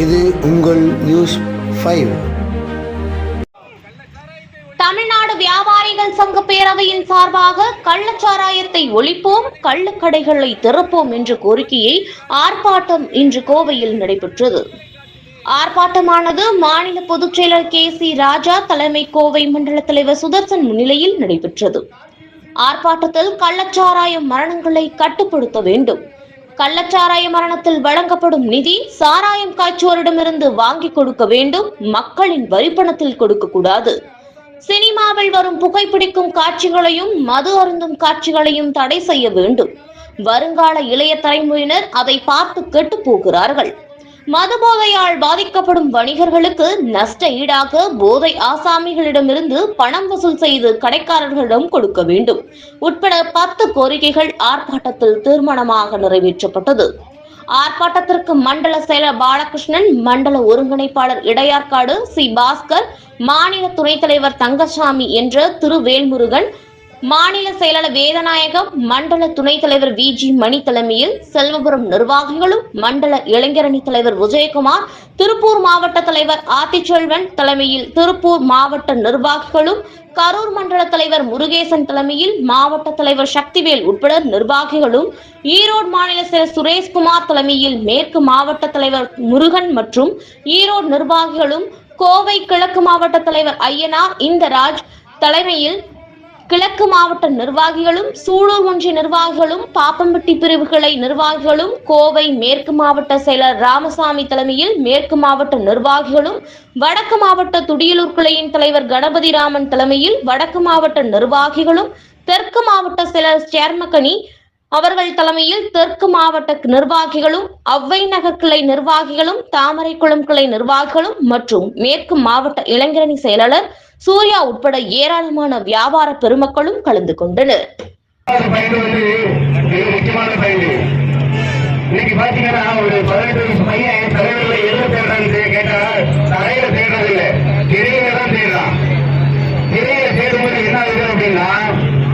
இது உங்கள் news five Tamil Nadu வியாபாரிகள் சங்க பேரவையின் சார்பாக கள்ளச்சாராயத்தை ஒழிப்போம் கள்ளுக்கடைகளை திறப்போம் என்ற கோரிக்கையை ஆர்ப்பாட்டம் இன்று கோவையில் நடைபெற்றது. ஆர்ப்பாட்டமானது மாநில பொதுச் செயலர் கே சி ராஜா தலைமை கோவை மண்டல தலைவர் சுதர்சன் முன்னிலையில் நடைபெற்றது. ஆர்ப்பாட்டத்தில் கள்ளச்சாராய மரணங்களை கட்டுப்படுத்த வேண்டும். கள்ளச்சாராய மரணத்தில் வழங்கப்படும் நிதி சாராயம் காய்ச்சுவோரிடமிருந்து வாங்கி கொடுக்க வேண்டும். மக்களின் வரிப்பணத்தில் கொடுக்க கூடாது. சினிமாவில் வரும் புகைப்பிடிக்கும் காட்சிகளையும் மது அருந்தும் காட்சிகளையும் தடை செய்ய வேண்டும். வருங்கால இளைய தலைமுறையினர் அதை பார்த்து கெட்டு போகிறார்கள். மதுபோதையால் பாதிக்கப்படும் வணிகர்களுக்கு நஷ்ட ஈடாக போதை ஆசாமிகளிடமிருந்து பணம் வசூல் செய்து கடைக்காரர்களிடம் கொடுக்க வேண்டும். உட்பட பத்து கோரிக்கைகள் ஆர்ப்பாட்டத்தில் தீர்மானமாக நிறைவேற்றப்பட்டது. ஆர்ப்பாட்டத்திற்கு மண்டல செயலர் பாலகிருஷ்ணன் மண்டல ஒருங்கிணைப்பாளர் இடையார்காடு சி. பாஸ்கர் மாநில துணைத் தலைவர் தங்கசாமி என்ற திரு. வேல்முருகன் மாநில செயலாளர் வேதநாயகம் மண்டல துணைத் தலைவர் வி ஜி மணி தலைமையில் செல்வபுரம் நிர்வாகிகளும் மண்டல இளைஞரணி தலைவர் விஜயகுமார் திருப்பூர் மாவட்ட தலைவர் ஆத்திச்செல்வன் தலைமையில் திருப்பூர் மாவட்ட நிர்வாகிகளும் கரூர் மண்டல தலைவர் முருகேசன் தலைமையில் மாவட்ட தலைவர் சக்திவேல் உட்பட நிர்வாகிகளும் ஈரோடு மாநில செயலர் சுரேஷ்குமார் தலைமையில் மேற்கு மாவட்ட தலைவர் முருகன் மற்றும் ஈரோடு நிர்வாகிகளும் கோவை கிழக்கு மாவட்ட தலைவர் ஐயனார் இந்தராஜ் தலைமையில் கிழக்கு மாவட்ட நிர்வாகிகளும் சூலூர் ஒன்றிய நிர்வாகிகளும் பாப்பம்பட்டி பிரிவுகளை நிர்வாகிகளும் கோவை மேற்கு மாவட்ட செயலர் ராமசாமி தலைமையில் மேற்கு மாவட்ட நிர்வாகிகளும் வடக்கு மாவட்ட துடியலூர் கிளையின் தலைவர் கணபதி ராமன் தலைமையில் வடக்கு மாவட்ட நிர்வாகிகளும் தெற்கு மாவட்ட செயலர் சேர்மகனி அவர்கள் தலைமையில் தெற்கு மாவட்ட நிர்வாகிகளும் அவ்வை நகர் கிளை நிர்வாகிகளும் தாமரைக்குளம் கிளை நிர்வாகிகளும் மற்றும் மேற்கு மாவட்ட இளைஞரணி செயலாளர் சூர்யா உட்பட ஏராளமான வியாபார பெருமக்களும் கலந்து கொண்டனர். இன்னைக்கு பாத்தீங்கன்னா ஒரு பதினெட்டு வயசு பையன் தலைவர்களை எதுல தேடுறான்னு கேட்டா தரையில தேடுறது இல்ல திரையில தான் தேடுறான் திரையில தேடும்போது என்ன ஆகுது அப்படின்னா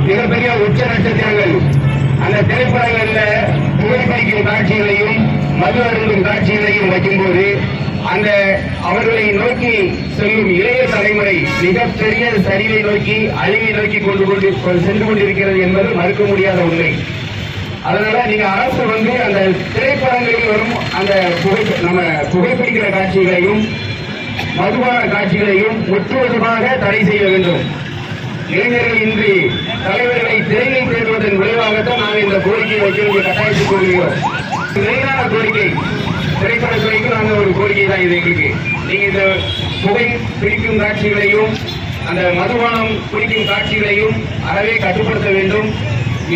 மிகப்பெரிய உச்ச நட்சத்திரங்கள் அந்த திரைப்படங்கள்ல புகைப்பிடிக்கும் காட்சிகளையும் மது அருந்தும் காட்சிகளையும் வைக்கும்போது அந்த அவர்களை நோக்கி செல்லும் இளைய தலைமுறை மிகப்பெரிய சரிவை நோக்கி அழிவை நோக்கி கொண்டு கொண்டு சென்று கொண்டிருக்கிறது என்பது மறுக்க முடியாத உண்மை. அதனால நீங்க அரசு வந்து அந்த திரைப்படங்களில் வரும் அந்த புகை நம்ம புகைப்பிடிக்கிற காட்சிகளையும் மதுபான காட்சிகளையும் முற்றுவதுமாக தடை செய்ய வேண்டும். இளைஞர்கள் இன்றி தலைவர்களை திரையில் தேடுவதன் விளைவாகத்தான் நாங்கள் இந்த கோரிக்கையை வைக்க வேண்டிய கட்டாயத்துக் கொள்கிறோம் மெயினான கோரிக்கை. திரைப்படத்துறைக்கு நாங்கள் ஒரு கோரிக்கை தான் இது எங்களுக்கு. நீங்க இந்த புகை பிடிக்கும் காட்சிகளையும் அந்த மதுபானம் குடிக்கும் காட்சிகளையும் அறவே கட்டுப்படுத்த வேண்டும்.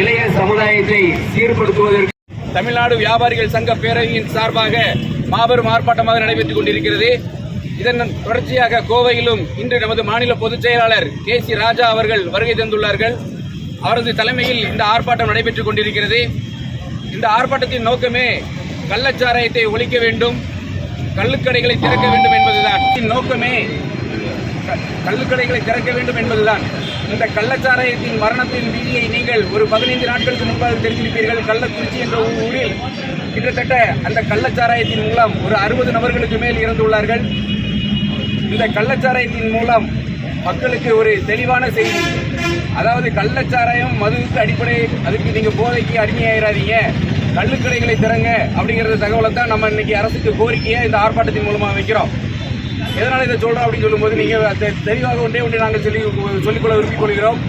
இளைய சமுதாயத்தை சீர்படுத்துவதற்கு தமிழ்நாடு வியாபாரிகள் சங்க பேரவையின் சார்பாக மாபெரும் ஆர்ப்பாட்டமாக நடைபெற்றுக் கொண்டிருக்கிறது. இதன் தொடர்ச்சியாக கோவையிலும் இன்று நமது மாநில பொதுச் செயலாளர் கே சி ராஜா அவர்கள் வருகை தந்துள்ளார்கள். அவரது தலைமையில் இந்த ஆர்ப்பாட்டம் நடைபெற்றுக் கொண்டிருக்கிறது. இந்த ஆர்ப்பாட்டத்தின் நோக்கமே கள்ளச்சாராயத்தை ஒழிக்க வேண்டும் கள்ளுக்கடைகளை திறக்க வேண்டும் என்பதுதான். நோக்கமே க- கள்ளுக்கடைகளை திறக்க வேண்டும் என்பதுதான். இந்த கள்ளச்சாராயத்தின் மரணத்தின் விதியை நீங்கள் ஒரு பதினைந்து நாட்களுக்கு முன்பாக தெரிந்திருப்பீர்கள் கள்ளக்குறிச்சி என்ற ஒரு ஊரில் கிட்டத்தட்ட அந்த கள்ளச்சாராயத்தின் மூலம் ஒரு அறுபது நபர்களுக்கு மேல் இறந்துள்ளார்கள். இந்த கள்ளச்சாராயத்தின் மூலம் மக்களுக்கு ஒரு தெளிவான செய்தி. அதாவது கள்ளச்சாராயம் மதுவுக்கு அடிப்படை அதுக்கு நீங்கள் போதைக்கு அடிமையாயிராதீங்க. கள்ளுக்கடைகளை திறங்க அப்படிங்கிற தகவலை தான் நம்ம இன்னைக்கு அரசுக்கு கோரிக்கையை இந்த ஆர்ப்பாட்டத்தின் மூலமாக வைக்கிறோம். எதனால் இதை சொல்கிறோம் அப்படின்னு சொல்லும்போது நீங்கள் தெ- தெளிவாக ஒன்றே ஒன்றை நாங்கள் சொல்லி சொல்லிக்கொள்ள விரும்பிக் கொள்கிறோம்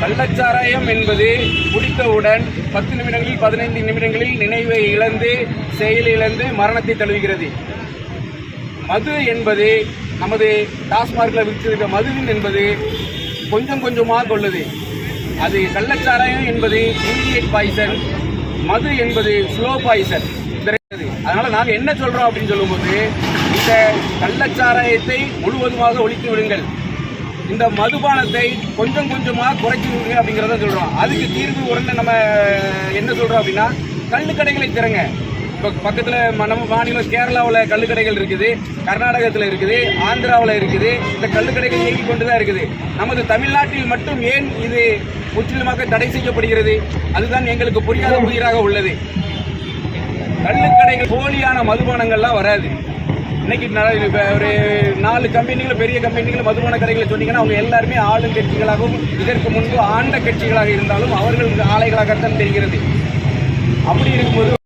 கள்ளச்சாராயம் என்பது குடித்தவுடன் பத்து நிமிடங்களில் பதினைந்து நிமிடங்களில் நினைவை இழந்து செயல் இழந்து மரணத்தை தழுவுகிறது. மது என்பது நமது டாஸ்மார்க்கில் விற்றிருக்க மதுவின் என்பது கொஞ்சம் கொஞ்சமாக கொள்ளுது அது கள்ளச்சாராயம் என்பது இமீடியட் பாய்சன் மது என்பது ஸ்லோ பாய்சன் அதனால நாங்க என்ன சொல்றோம் அப்படின்னு சொல்லும்போது இந்த கள்ளச்சாராயத்தை முழுவதுமாக ஒழித்து விடுங்கள். இந்த மதுபானத்தை கொஞ்சம் கொஞ்சமாக குறைச்சி விடுங்க அப்படிங்கிறத சொல்றோம். அதுக்கு தீர்வு உடனே நம்ம என்ன சொல்றோம் அப்படின்னா கள்ளுக்கடைகளை திறங்க. இப்போ பக்கத்தில் நம்ம மாநிலம் கேரளாவில் கல்லுக்கடைகள் இருக்குது கர்நாடகத்தில் இருக்குது ஆந்திராவில் இருக்குது இந்த கல்லுக்கடைகள் இயங்கி கொண்டு தான் இருக்குது. நமது தமிழ்நாட்டில் மட்டும் ஏன் இது முற்றிலுமாக தடை செய்யப்படுகிறது? அதுதான் எங்களுக்கு புரியாத புதிராக உள்ளது. கல்லுக்கடைகள் போலியான மதுபானங்கள்லாம் வராது. இன்னைக்கு ஒரு நாலு கம்பெனிகள் பெரிய கம்பெனிகள் மதுபான கடைகளை சொன்னீங்கன்னா அவங்க எல்லாருமே ஆளும் கட்சிகளாகவும் இதற்கு முன்பு ஆண்ட கட்சிகளாக இருந்தாலும் அவர்கள் ஆலைகளாகத்தான் தெரிகிறது. அப்படி இருக்கும்போது